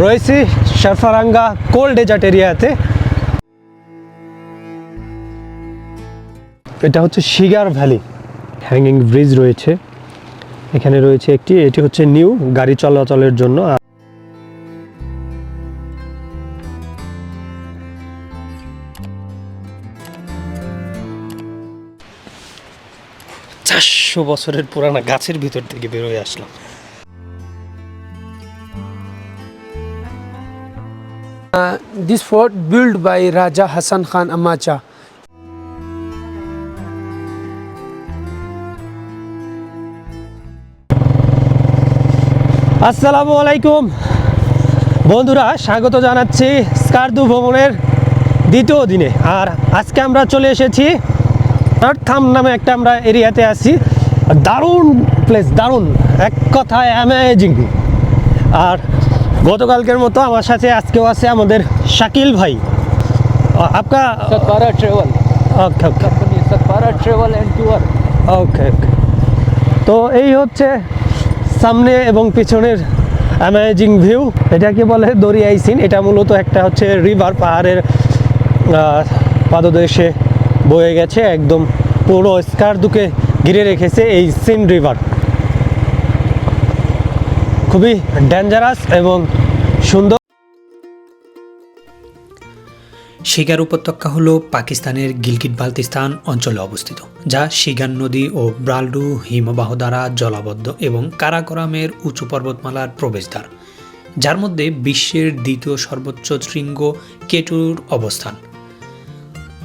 রয়েছি Sarfaranga cold desert এরিয়াতে। এটা হচ্ছে শিগার ভ্যালি। হ্যাঙ্গিং ব্রিজ রয়েছে। এখানে রয়েছে একটি, এটি হচ্ছে নিউ গাড়ি চলাচলের জন্য। চারশো বছরের পুরানা গাছের ভিতর থেকে বেরোয় আসলাম। Uh, this fort built by Raja Hassan Khan Amacha. আসসালামু আলাইকুম বন্ধুরা স্বাগত জানাচ্ছি স্কারদু ভ্রমণের দ্বিতীয় দিনে। আর আজকে আমরা চলে এসেছি থাম নামে একটা আমরা এরিয়াতে আছি। দারুণ প্লেস দারুণ। এক কথায় অ্যামেজিং আর গতকালকের মতো আমার সাথে আজকেও আছে আমাদের শাকিল ভাই। আপকা ট্রেভেল ওকে ওকে। ওকে তো এই হচ্ছে সামনে এবং পিছনের অ্যামেজিং ভিউ এটা কি বলে দরিয়াই সিন। এটা মূলত একটা হচ্ছে রিভার পাহাড়ের পাদদেশে বয়ে গেছে একদম পুরো স্কার দুকে ঘিরে রেখেছে এই সিন রিভার খুবই ডেঞ্জারাস এবং সুন্দর। শিগার উপত্যকা হল পাকিস্তানের গিলগিট বালতিস্তান অঞ্চলে অবস্থিত, যা শিগান নদী ও ব্রালডু হিমবাহ দ্বারা জলাবদ্ধ এবং কারাকোরামের উঁচু পর্বতমালার প্রবেশদ্বার, যার মধ্যে বিশ্বের দ্বিতীয় সর্বোচ্চ শৃঙ্গ কেটুর অবস্থান।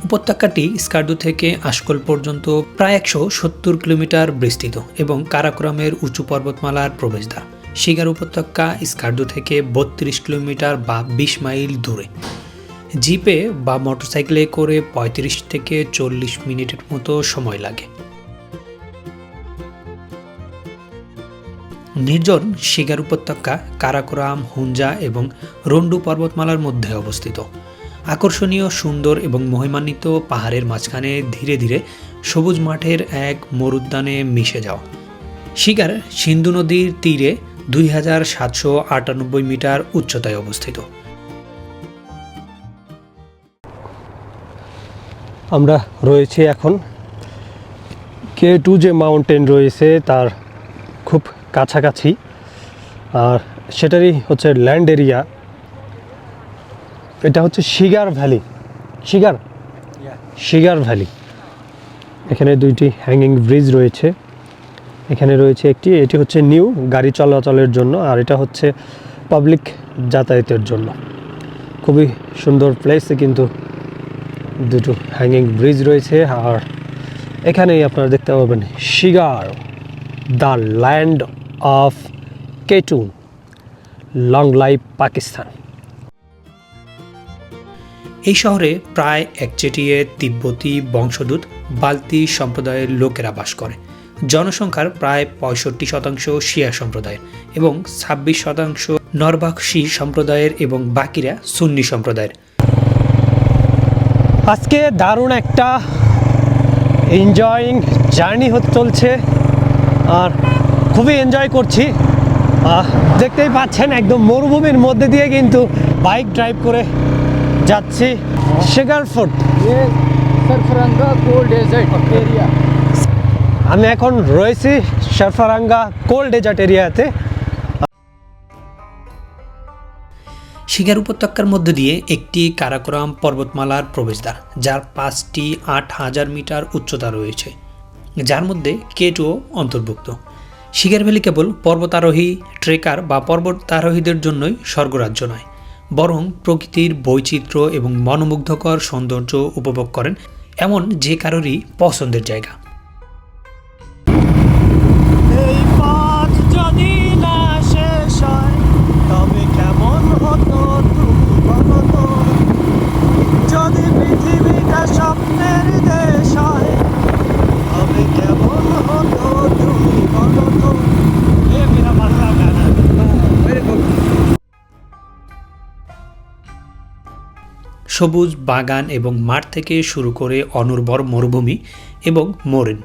উপত্যকাটি স্কার্দু থেকে আশকল পর্যন্ত প্রায় একশো সত্তর কিলোমিটার বিস্তৃত এবং কারাকোরামের উঁচু পর্বতমালার প্রবেশদ্বার। শিগার উপত্যকা স্কার্দু থেকে বত্রিশ কিলোমিটার বা বিশ মাইল দূরে। জিপে বা মোটরসাইকেলে করে পঁয়ত্রিশ থেকে চল্লিশ মিনিটের মতো সময় লাগে। নির্জন শিগার উপত্যকা কারাকোরাম হুঞ্জা এবং রন্ডু পর্বতমালার মধ্যে অবস্থিত। আকর্ষণীয়, সুন্দর এবং মহিমান্বিত পাহাড়ের মাঝখানে ধীরে ধীরে সবুজ মাঠের এক মরুদ্যানে মিশে যাওয়া। শিগার সিন্ধু নদীর তীরে দুই হাজার সাতশো আটানব্বই মিটার উচ্চতায় অবস্থিত। আমরা রয়েছি এখন কে টু যে মাউন্টেন রয়েছে তার খুব কাছাকাছি। আর সেটারই হচ্ছে ল্যান্ড এরিয়া। এটা হচ্ছে শিগার ভ্যালি। শিগার? শিগার ভ্যালি। এখানে দুইটি হ্যাঙ্গিং ব্রিজ রয়েছে। এখানে রয়েছে একটি, এটি হচ্ছে নিউ গাড়ি চলাচলের জন্য, আর এটা হচ্ছে পাবলিক যাতায়াতের জন্য। খুবই সুন্দর প্লেস কিন্তু দুটো হ্যাঙ্গিং ব্রিজ রয়েছে, আর এখানেই আপনারা দেখতে পাবেন Shigar, the land of K two long life Pakistan. এই শহরে প্রায় একচেটিয়ে তিব্বতী বংশদূত বালতি সম্প্রদায়ের লোকেরা বাস করে। জনসংখ্যার প্রায় পঁয়ষট্টি শতাংশ শিয়া সম্প্রদায়ের এবং ছাব্বিশ শতাংশ নরবাকশি সম্প্রদায়ের এবং বাকিরা সুন্নি সম্প্রদায়ের। আজকে দারুণ একটা এনজয়িং জার্নি হতে চলছে। আর খুবই এনজয় করছি। আহ, দেখতেই পাচ্ছেন একদম মরুভূমির মধ্যে দিয়ে কিন্তু বাইক ড্রাইভ করে যাচ্ছি। শেগার ফোর্ট আমি এখন রয়েছি শারফারাঙ্গা কোল্ড ডেজার্ট এরিয়াতে। শিগার উপত্যকার মধ্য দিয়ে একটি কারাকোরাম পর্বতমালার প্রবেশদ্বার, যার পাঁচটি আট হাজার মিটার উচ্চতা রয়েছে, যার মধ্যে কেটুও অন্তর্ভুক্ত। শিগার ভ্যালি কেবল পর্বতারোহী, ট্রেকার বা পর্বতারোহীদের জন্যই স্বর্গরাজ্য নয়, বরং প্রকৃতির বৈচিত্র্য এবং মনোমুগ্ধকর সৌন্দর্য উপভোগ করেন এমন যে কারোরই পছন্দের জায়গা। পৃথিবীটা স্বপ্নের দেশ হয় তবে কেমন হতো তুমি বলো তো? সবুজ বাগান এবং মাঠ থেকে শুরু করে অনুর্বর মরুভূমি এবং মরিন,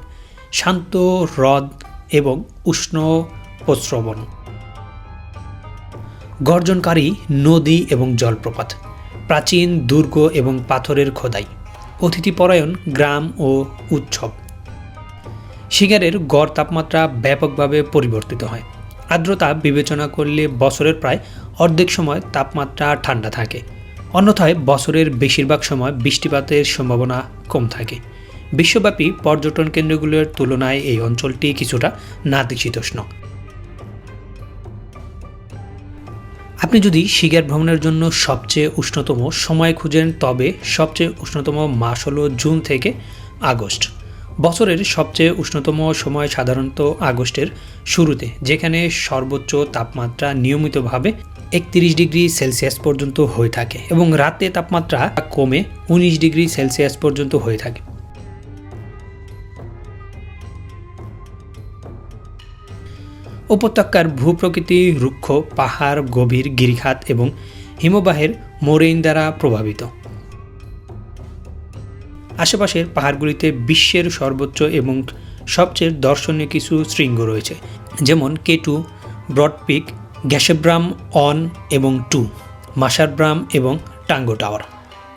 শান্ত হ্রদ এবং উষ্ণ প্রস্রবণ। গর্জনকারী নদী এবং জলপ্রপাত। প্রাচীন, দুর্গ এবং পাথরের খোদাই। অতিথিপরায়ণ গ্রাম ও উৎসব। শিকারের গড় তাপমাত্রা ব্যাপকভাবে পরিবর্তিত হয়। আর্দ্রতা বিবেচনা করলে বছরের প্রায় অর্ধেক সময় তাপমাত্রা ঠান্ডা থাকে। অন্যথায় বছরের বেশিরভাগ সময় বৃষ্টিপাতের সম্ভাবনা কম থাকে। বিশ্বব্যাপী পর্যটন কেন্দ্রগুলোর তুলনায় এই অঞ্চলটি কিছুটা নাতিশীতোষ্ণ। আপনি যদি শিকার ভ্রমণের জন্য সবচেয়ে উষ্ণতম সময় খুঁজেন, তবে সবচেয়ে উষ্ণতম মাস হলো জুন থেকে আগস্ট। বছরের সবচেয়ে উষ্ণতম সময় সাধারণত আগস্টের শুরুতে, যেখানে সর্বোচ্চ তাপমাত্রা নিয়মিতভাবে একত্রিশ ডিগ্রি সেলসিয়াস পর্যন্ত হয়ে থাকে এবং রাতে তাপমাত্রা কমে উনিশ ডিগ্রি সেলসিয়াস পর্যন্ত হয়ে থাকে। উপত্যকার ভূপ্রকৃতি রুক্ষ, পাহাড়, গভীর, গিরিখাত এবং হিমবাহের মোরেইন দ্বারা প্রভাবিত। আশেপাশের পাহাড়গুলিতে বিশ্বের সর্বোচ্চ এবং সবচেয়ে দর্শনীয় কিছু শৃঙ্গ রয়েছে, যেমন কেটু, ব্রডপিক, গ্যাসেব্রাম, অন এবং টু, মাসারব্রাম এবং টাঙ্গো টাওয়ার।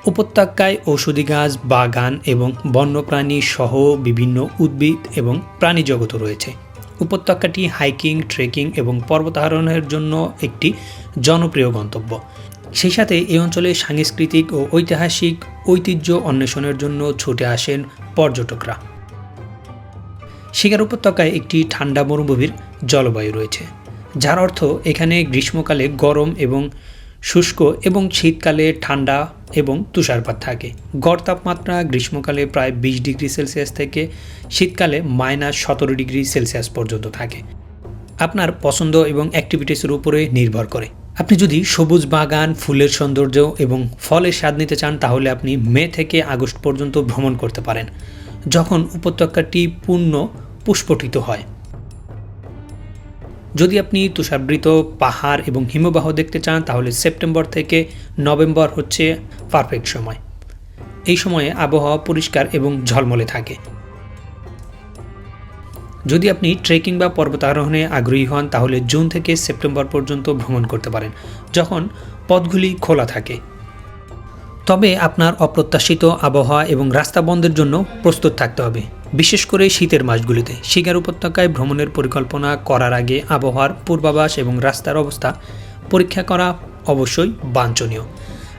উপত্যকায় ঔষধি গাছ, বাগান এবং বন্যপ্রাণী সহ বিভিন্ন উদ্ভিদ এবং প্রাণী জগৎ রয়েছে। উপত্যকাটি হাইকিং, ট্রেকিং এবং পর্বতারোহণের জন্য একটি জনপ্রিয় গন্তব্য। সেই সাথে এই অঞ্চলে সাংস্কৃতিক ও ঐতিহাসিক ঐতিহ্য অন্বেষণের জন্য ছুটে আসেন পর্যটকরা। শিকার উপত্যকায় একটি ঠান্ডা মরুভূমির জলবায়ু রয়েছে, যার অর্থ এখানে গ্রীষ্মকালে গরম এবং শুষ্ক এবং শীতকালে ঠান্ডা এবং তুষারপাত থাকে। গড় তাপমাত্রা গ্রীষ্মকালে প্রায় বিশ ডিগ্রি সেলসিয়াস থেকে শীতকালে মাইনাস সতেরো ডিগ্রি সেলসিয়াস পর্যন্ত থাকে। আপনার পছন্দ এবং অ্যাক্টিভিটিসের উপরে নির্ভর করে। আপনি যদি সবুজ বাগান, ফুলের সৌন্দর্য এবং ফলের স্বাদ নিতে চান, তাহলে আপনি মে থেকে আগস্ট পর্যন্ত ভ্রমণ করতে পারেন, যখন উপত্যকাটি পূর্ণ পুষ্পটিত হয়। যদি আপনি তুষারবৃত পাহাড় এবং হিমবাহ দেখতে চান, তাহলে সেপ্টেম্বর থেকে নভেম্বর হচ্ছে পারফেক্ট সময়। এই সময়ে আবহাওয়া পরিষ্কার এবং ঝলমলে থাকে। যদি আপনি ট্রেকিং বা পর্বতারোহণে আগ্রহী হন, তাহলে জুন থেকে সেপ্টেম্বর পর্যন্ত ভ্রমণ করতে পারেন, যখন পথগুলি খোলা থাকে। তবে আপনার অপ্রত্যাশিত আবহাওয়া এবং রাস্তা বন্ধের জন্য প্রস্তুত থাকতে হবে। বিশেষ করে শীতের মাসগুলিতে। শিকার উপত্যকায় ভ্রমণের পরিকল্পনা করার আগে আবহাওয়ার পূর্বাভাস এবং রাস্তার অবস্থা পরীক্ষা করা অবশ্যই বাঞ্ছনীয়।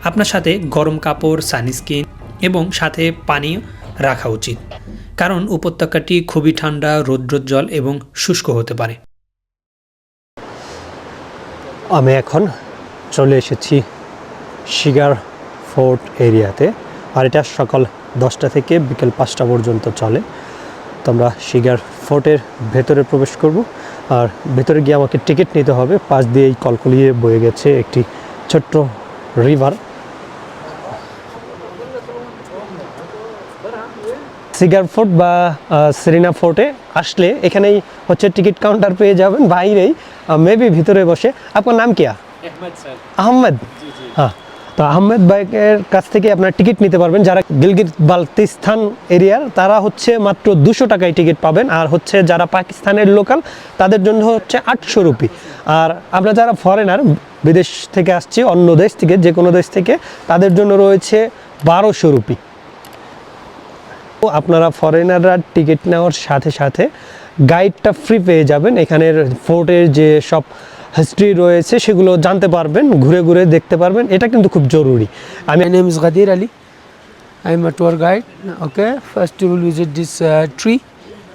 আপনার সাথে গরম কাপড়, সানস্ক্রিন এবং সাথে পানি রাখা উচিত। কারণ উপত্যকাটি খুবই ঠান্ডা, রৌদ্রোজ্জ্বল এবং শুষ্ক হতে পারে। আমি এখন চলে এসেছি শিগার ফোর্ট এরিয়াতে। আর এটা সকাল দশটা থেকে বিকেল পাঁচটা পর্যন্ত চলে। তো আমরা শিগার ফোর্টের ভেতরে প্রবেশ করব। আর ভেতরে গিয়ে আমাকে টিকিট নিতে হবে। পাশ দিয়ে এই কলকলিয়ে বয়ে গেছে একটি ছোট্ট রিভার। সিগার ফোর্ট বা সেরিনা ফোর্টে আসলে এখানেই হচ্ছে টিকিট কাউন্টার পেয়ে যাবেন। বাইরেই মেবি ভিতরে বসে। আপনার নাম কিয়া আহমেদ হ্যাঁ। তো আহমেদ বাইকের কাছ থেকে আপনার টিকিট নিতে পারবেন। যারা গিলগিত বালতিস্তান এরিয়ার, তারা হচ্ছে মাত্র দুশো টাকায় টিকিট পাবেন। আর হচ্ছে যারা পাকিস্তানের লোকাল, তাদের জন্য হচ্ছে আটশো রুপি। আর আমরা যারা ফরেনার বিদেশ থেকে আসছি, অন্য দেশ থেকে, যে কোনো দেশ থেকে, তাদের জন্য রয়েছে বারোশো রুপি। আপনারা ফরেনাররা টিকিট নেওয়ার সাথে সাথে গাইডটা ফ্রি পেয়ে যাবেন। এখানের ফোর্টের যে সব হিস্ট্রি রয়েছে সেগুলো জানতে পারবেন ঘুরে ঘুরে দেখতে পারবেন এটা কিন্তু খুব জরুরি আমি My name is Ghadir Ali. I'm a tour guide. Okay, first you will visit this uh, tree.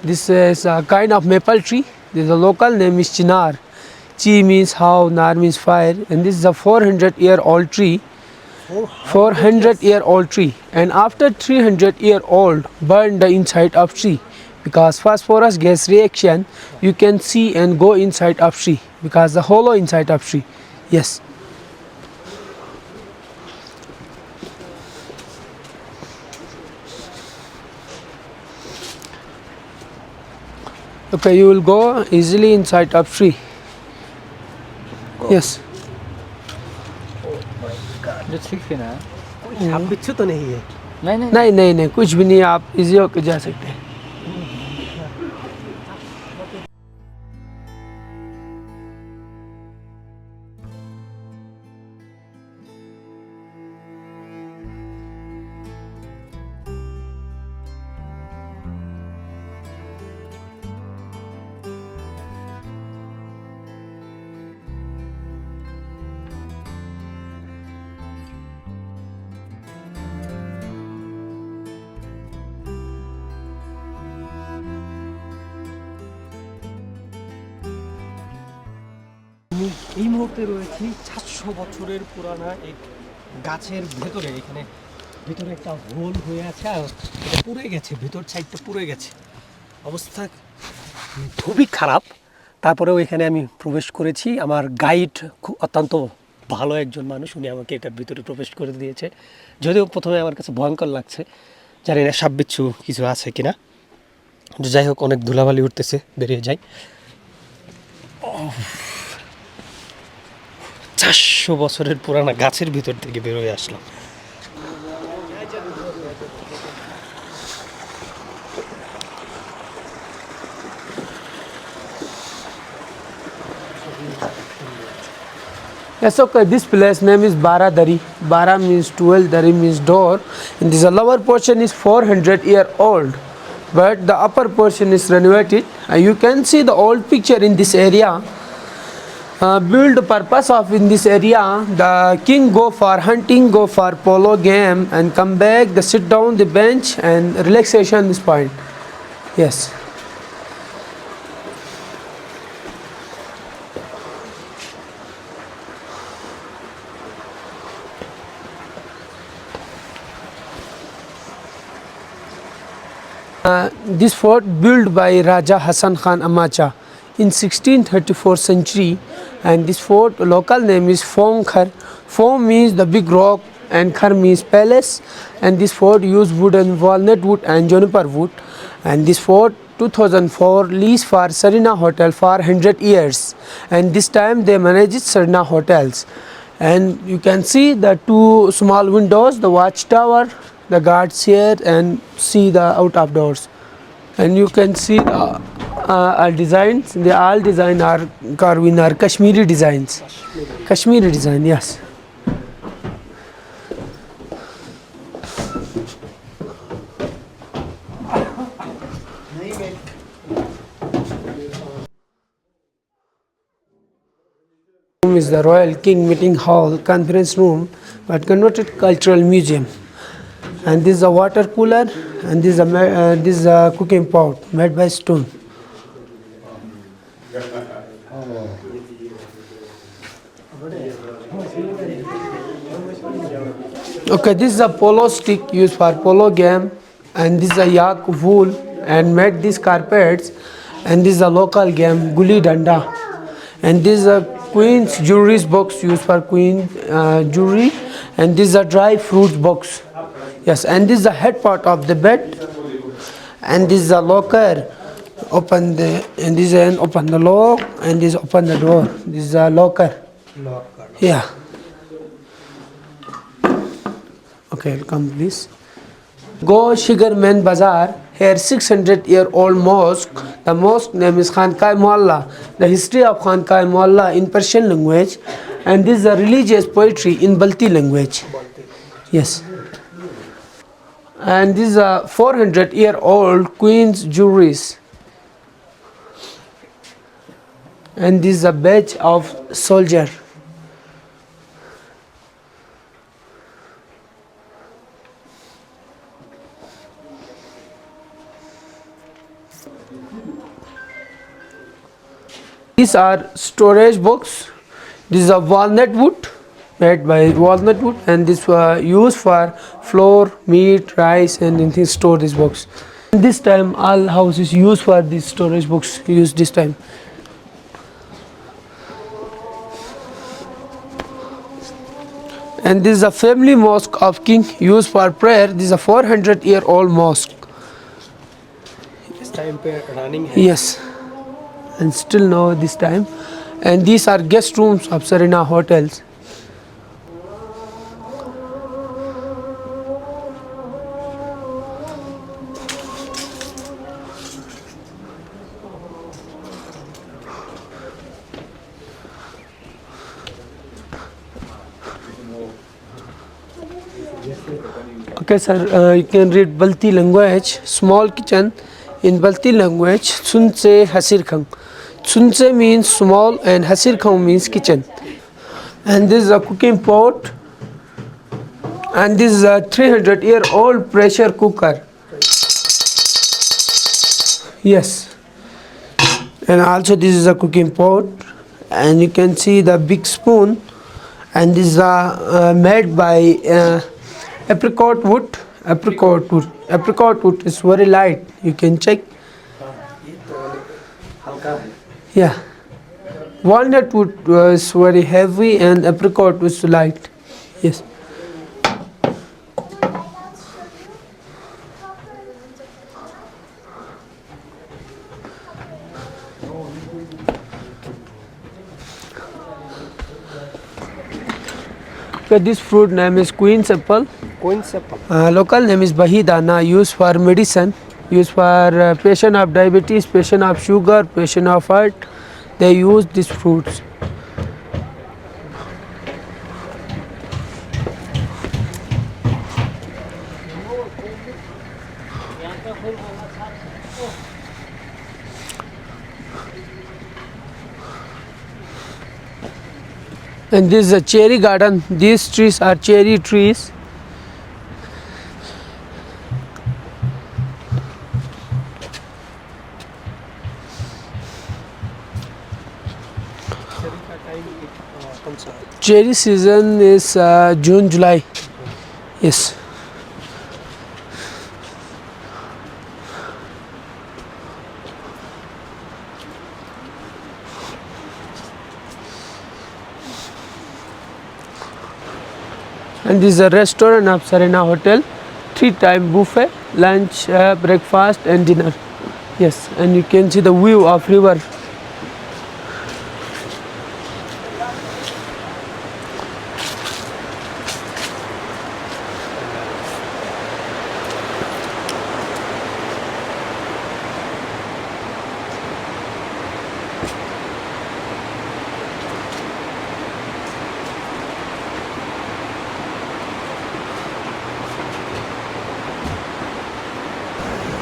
This is a kind of maple tree. The local name is Chinar. Chi means how, Nar means fire, and this is a 400 year old tree. 400 year old tree, and after 300 year old, burn the inside of tree because phosphorus gas reaction you can see and go inside of tree because the hollow inside of tree yes. Okay you will go easily inside of tree go. yes जो ठीक है ना कुछ आप बिच्छू तो नहीं है नहीं। नहीं नहीं नहीं कुछ भी नहीं आप इजी होकर जा सकते हैं। আমি এই মুহূর্তে রয়েছি চারশো বছরের পুরানা এক গাছের ভেতরে। এখানে ভেতরে একটা হোল হয়ে আছে আর এটা পুড়ে গেছে, ভেতর সাইডটা পুড়ে গেছে। অবস্থা খুবই খারাপ। তারপরেও এখানে আমি প্রবেশ করেছি। আমার গাইড খুব অত্যন্ত ভালো একজন মানুষ, উনি আমাকে এটার ভিতরে প্রবেশ করে দিয়েছে। যদিও প্রথমে আমার কাছে ভয়ঙ্কর লাগছে, জানি না সাপ বিচ্ছু কিছু আছে কিনা। যাই হোক, অনেক ধুলাবালি উঠতেছে, বেরিয়ে যাই। চারশো বছরের পুরানা গাছের ভিতর থেকে বেরোয় আসলাম Yes, okay. This place name is Bara Dari. Bara means 12, Dari means door. And this lower portion is 400 year old, but the upper portion is renovated. Uh, you can see the old picture in this area. Uh, build purpose of in this area, the king go for hunting, go for polo game, and come back. the sit down the bench and relaxation is point. Yes. Uh, this fort built by Raja Hassan Khan Amacha in 1634 century and this fort local name is Fong Khar. Fong means the big rock and Khar means palace. And this fort used wooden walnut wood and juniper wood. And this fort 2004 lease for Serena Hotel for 100 years. And this time they manage Serena Hotels. And you can see the two small windows the watchtower the guards here and see the out of doors. And you can see the uh, designs they all design are carving are kashmiri designs. Kashmiri design yes. Is the royal king meeting hall conference room but converted cultural museum. And this is a water cooler and this is a uh, this is a cooking pot made by stone okay this is a polo stick used for polo game and this is a yak wool and made these carpets and this is a local game guli danda. And this is a queen's jewelry box used for queen uh, jewelry and this is a dry fruits box. Yes and this is the head part of the bed and this is a locker. Open the and this end open the lock and this open the door. This is a locker. Locker. Yeah okay I'll come please Go Shigar Main Bazaar. Here 600 year old mosque. The mosque name is Khankai Mualla. The history of Khankai Mualla in Persian language. And this is a religious poetry in Balti language. Yes. And this is a 400 year old queen's jewelries. And this is a badge of soldier. These are storage box. This is a walnut wood made by walnut wood and this was used for flour, meat, rice and anything store this box. This time all houses used for this storage box used this time. and this is a family mosque of king used for prayer this is a 400 year old mosque this time running yes and still now this time. And these are guest rooms of Serena hotels. Okay, sir, uh, you can read Balti language, small kitchen. In Balti language, Sunse Hasir Khang. Sunse means small and Hasir Khang means kitchen. And this is a cooking pot. And this is a 300 year old pressure cooker. Yes. And also this is a cooking pot. and you can see the big spoon and this is uh, made by uh, apricot wood apricot wood apricot wood is very light you can check yeah walnut wood was very heavy and apricot was light yes Okay, this fruit name is queen's apple. Queen's apple. Uh, local name is bahidana, used for medicine, used for uh, patient of diabetes, patient of sugar, patient of heart. They use these fruits. And this is a cherry garden. These trees are cherry trees. Cherry season is uh, June, July. Yes. And this is a restaurant of Serena Hotel. Three time buffet, lunch, uh, breakfast, and dinner. Yes, and you can see the view of river.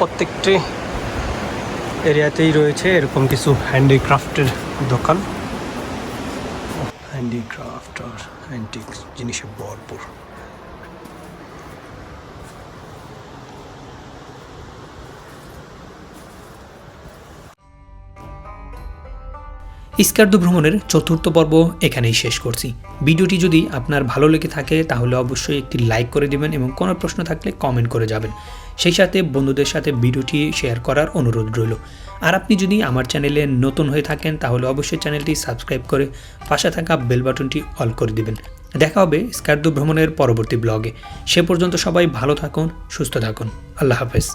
প্রত্যেকটি এরিয়াতেই রয়েছে এরকম কিছু হ্যান্ডিক্রাফটের দোকান। Handicraft আর antique জিনিসে ভরপুর। ইস্কার্দু ভ্রমণের চতুর্থ পর্ব এখানেই শেষ করছি। ভিডিওটি যদি আপনার ভালো লেগে থাকে, তাহলে অবশ্যই একটি লাইক করে দিবেন এবং কোনো প্রশ্ন থাকলে কমেন্ট করে যাবেন। সেই সাথে বন্ধুদের সাথে ভিডিওটি শেয়ার করার অনুরোধ রইল। আর আপনি যদি আমার চ্যানেলে নতুন হয়ে থাকেন, তাহলে অবশ্যই চ্যানেলটি সাবস্ক্রাইব করে পাশে থাকা বেল বাটনটি অল করে দিবেন। দেখা হবে স্কার্দু ভ্রমণের পরবর্তী ব্লগে। সে পর্যন্ত সবাই ভালো থাকুন, সুস্থ থাকুন। আল্লাহ হাফেজ।